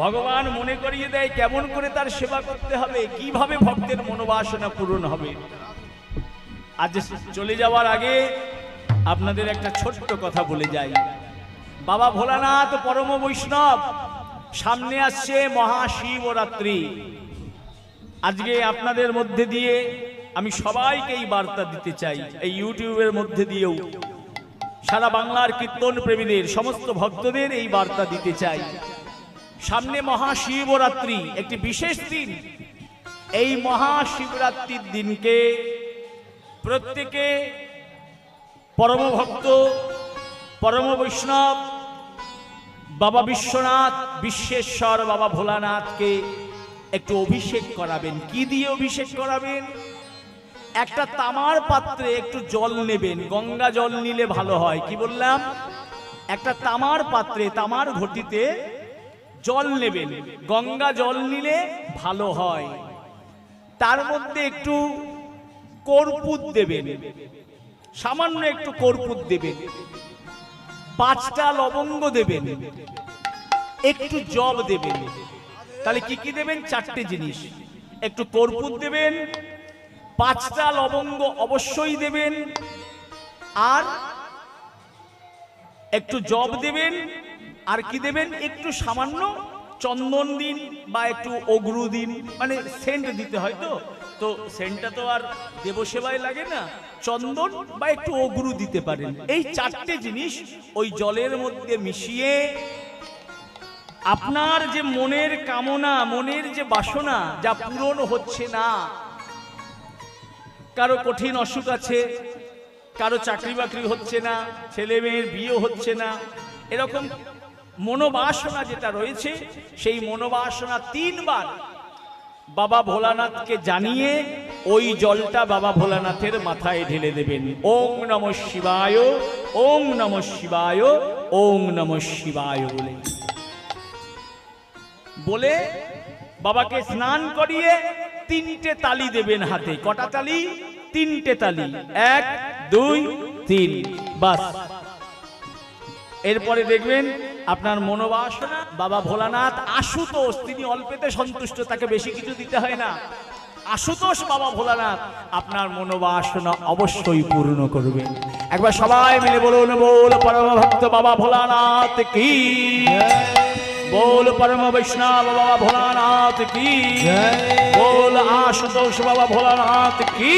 ভগবান মনে করিয়ে দেয় কেমন করে তার সেবা করতে হবে, কীভাবে ভক্তের মনোবাসনা পূরণ হবে। আজ চলে যাওয়ার আগে আপনাদের একটা ছোট্ট কথা বলে যাই। বাবা ভোলানাথ পরম বৈষ্ণব, সামনে আসছে মহাশিবরাত্রি। আজকে আপনাদের মধ্যে দিয়ে আমি সবাইকে এই বার্তা দিতে চাই, এই ইউটিউবের মধ্যে দিয়েও। সারা বাংলার কীর্তন প্রেমীদের সমস্ত ভক্তদের এই বার্তা দিতে চাই। সামনে মহাশিবরাত্রি, একটি বিশেষ দিন। এই মহাশিবরাত্রির দিনকে প্রত্যেকে পরম ভক্ত পরম বৈষ্ণব বাবা বিশ্বনাথ, বিশ্বেশ্বর, বাবা ভোলানাথকে একটু অভিষেক করাবেন। কি দিয়ে অভিষেক করাবেন? একটা তামার পাত্রে একটু জল নেবেন, গঙ্গা জল নিলে ভালো হয়। কি বললাম? একটা তামার পাত্রে, তামার ঘটিতে জল নেবেন। গঙ্গা জল নিলে ভালো হয়। তার মধ্যে একটু কর্পূর দেবেন। সামান্য একটু কর্পূর দেবেন। পাঁচটা লবঙ্গ দেবেন। একটু জব দেবেন। তাহলে কি কি দেবেন? চারটে জিনিস। একটু কর্পূর দেবেন। পাঁচটা লবঙ্গ অবশ্যই দেবেন। আর একটু জব দেবেন। আর কি দেবেন? একটু সামান্য চন্দন দিন বা একটু অগ্রু দিন মানে সেন্ট দিতে হয় তো? তো সেন্টটা তো আর দেবসেবায় লাগে না, চন্দন বা একটু অগ্রু দিতে পারেন। এই চারটে জিনিস ওই জলের মধ্যে মিশিয়ে আপনার যে মনের কামনা, মনের যে বাসনা, যা পূরণ হচ্ছে না। কারও কঠিন অসুখ আছে, কারও চাকরি বাকরি হচ্ছে না ছেলে মেয়ের বিয়ে হচ্ছে না, এরকম মনোবাসনা যেটা রয়েছে, সেই মনোবাসনা তিনবার বাবা ভোলানাথকে জানিয়ে ওই জলটা বাবা ভোলানাথের মাথায় ঢেলে দেবেন। ওং নম শিবায় ওং নম শিবায় ওং নম শিবায় বলে। বলে বাবাকে স্নান করিয়ে তিনটে তালি দেবেন হাতে। কটা তালি? তিনটে তালি। এক, দুই, তিন। বাস। এরপরে দেখবেন আপনার মনোবাস বাবা ভোলানাথ আশুতোষ তিনি অল্পেতে সন্তুষ্ট তাকে বেশি কিছু দিতে হয় না। আশুতোষ বাবা ভোলানাথ আপনার মনোবাসনা অবশ্যই পূর্ণ করবে একবার সবাই মিলে বলুন বল পরম ভক্ত বাবা ভোলানাথ কি? বল পরম বৈষ্ণব বাবা ভোলানাথ কি? বল আশুতোষ বাবা ভোলানাথ কি?